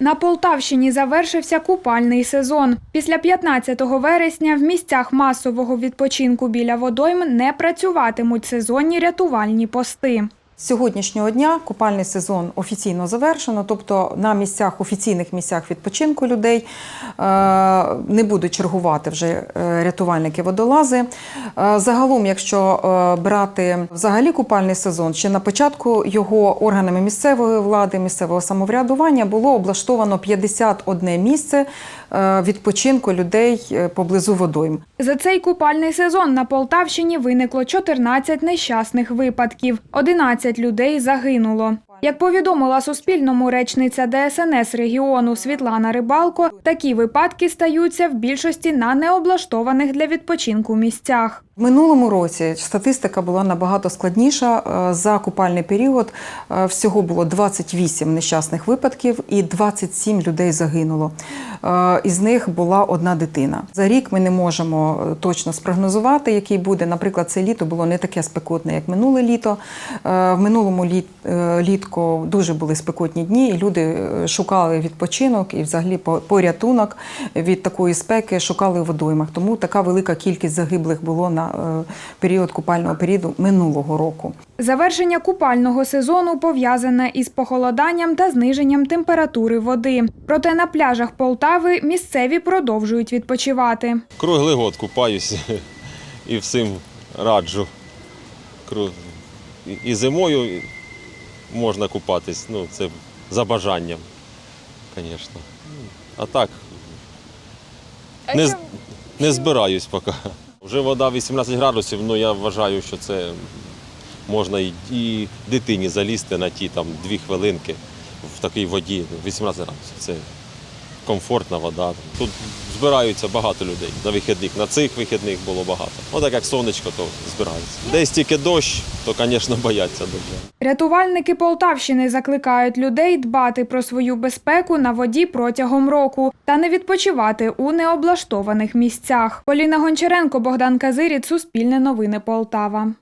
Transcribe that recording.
На Полтавщині завершився купальний сезон. Після 15 вересня в місцях масового відпочинку біля водойм не працюватимуть сезонні рятувальні пости. Сьогоднішнього дня купальний сезон офіційно завершено, тобто на місцях, офіційних місцях відпочинку людей е, не будуть чергувати вже е, рятувальники-водолази. Е, Загалом, якщо брати взагалі купальний сезон, ще на початку його органами місцевої влади, місцевого самоврядування було облаштовано 51 місце відпочинку людей поблизу водойм. За цей купальний сезон на Полтавщині виникло 14 нещасних випадків. 11 людей загинуло. Як повідомила Суспільному речниця ДСНС регіону Світлана Рибалко, такі випадки стаються в більшості на необлаштованих для відпочинку місцях. В минулому році статистика була набагато складніша. Е, За купальний період е, всього було 28 нещасних випадків і 27 людей загинуло. Е, Із них була одна дитина. За рік ми не можемо точно спрогнозувати, який буде. Наприклад, це літо було не таке спекотне, як минуле літо. В минулому літ, літку дуже були спекотні дні, і люди шукали відпочинок і взагалі по- порятунок від такої спеки шукали у водоймах. Тому така велика кількість загиблих було на е, період купального періоду минулого року. Завершення купального сезону пов'язане із похолоданням та зниженням температури води. Проте на пляжах Полтави місцеві продовжують відпочивати. Круглий год купаюся і всім раджу. І- І зимою можна купатись, ну, це за бажанням, звісно. А так, не, не збираюсь поки. Вже вода 18 градусів, ну я вважаю, що це можна і, дитині залізти на ті там дві хвилинки в такій воді. 18 градусів. Це комфортна вода. Тут збираються багато людей на вихідних. На цих вихідних було багато. Ну так як сонечко, то збираються. Десь тільки дощ, то, звісно, бояться дуже. Рятувальники Полтавщини закликають людей дбати про свою безпеку на воді протягом року та не відпочивати у необлаштованих місцях. Поліна Гончаренко, Богдан Казиріт, Суспільне новини Полтава.